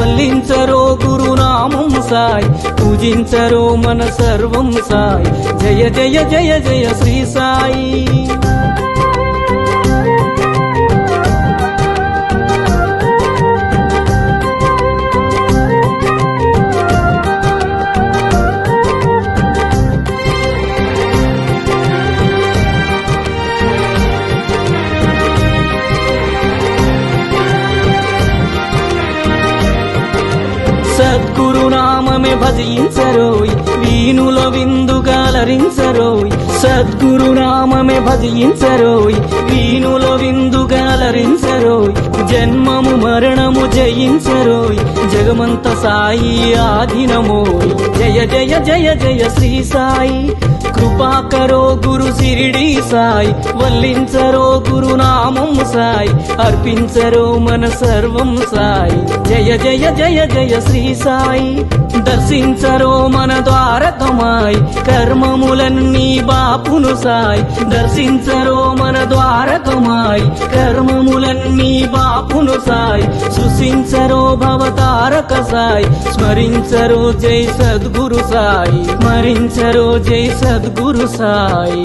వల్లించరో గురునామం సాయి పూజించరో మన సర్వం సాయి. జయ జయ జయ జయ శ్రీ సాయి. సద్గురునామమే భజించరోయ్ వీణుల విందుగాలరించరోయ్ సద్గురునామే భజించరోయ్ వీణుల విందుగాలరించరోయ్ జన్మము మరణము జయించరోయ్ జగమంత సాయి ఆధీనమోయ్. జయ జయ జయ జయ శ్రీ సాయి కృపాకరో గురు సిరిడి సాయి వల్లించరో గురు సాయి అర్పించరో మన సర్వం సాయి. జయ జయ జయ జయ శ్రీ సాయి. దర్శించరో మన ద్వారకమాయ్. కర్మములన్నీ బాపును సాయి. దర్శించరో మన ద్వారకమాయ్. కర్మములన్నీ బాపును సాయి. సృశించరో భవతారక సాయి. స్మరించరో జై సద్గురు సాయి. స్మరించరో జై సద్గురు సాయి.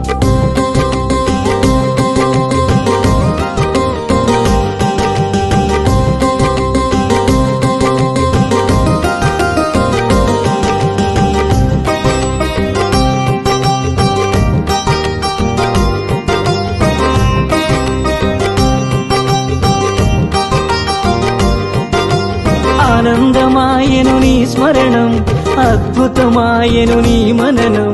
అద్భుతమాయను నీ స్మరణం అద్భుతమాయను నీ మననం.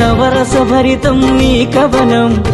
నవరసభరితం నీ కవనం.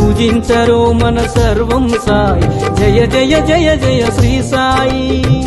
పూజించరు మన సర్వం సాయి. జయ జయ జయ జయ శ్రీ సాయి.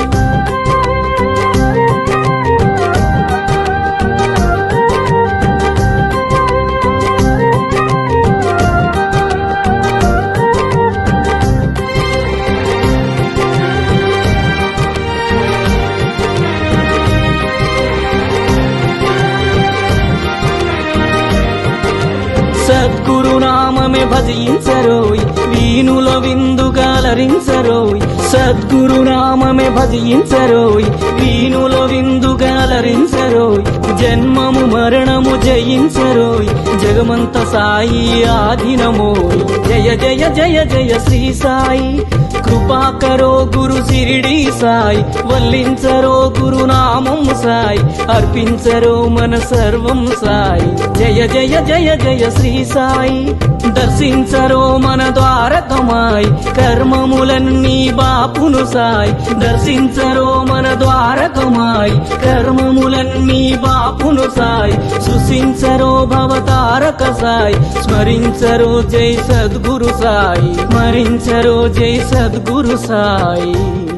సద్గురు నామమే భజించరోయ్. వీణుల విందుగాలరించరోయ్ సద్గురు నామే భజించరోయ్. వీణుల విందుగాలరించరోయ్ జన్మము మరణము జయించరోయ్. జగమంత సాయి ఆధీనమోయ్. జయ జయ జయ జయ శ్రీ సాయి. కృపాకరో గురు సిరిడి సాయి. వల్లించరో గురునామం సాయి. అర్పించరో మన సర్వం సాయి. జయ జయ జయ జయ శ్రీ సాయి. దర్శించరో మన ద్వారకమాయ్. కర్మములన్నీ బాపును సాయ్. దర్శించరో మన ద్వారకమాయ్. కర్మములన్నీ బాపును సాయ్. సృశించరో భవతారక సాయ్. స్మరించరో జై సద్గురు సాయి. స్మరించరో జై సద్గురు సాయి.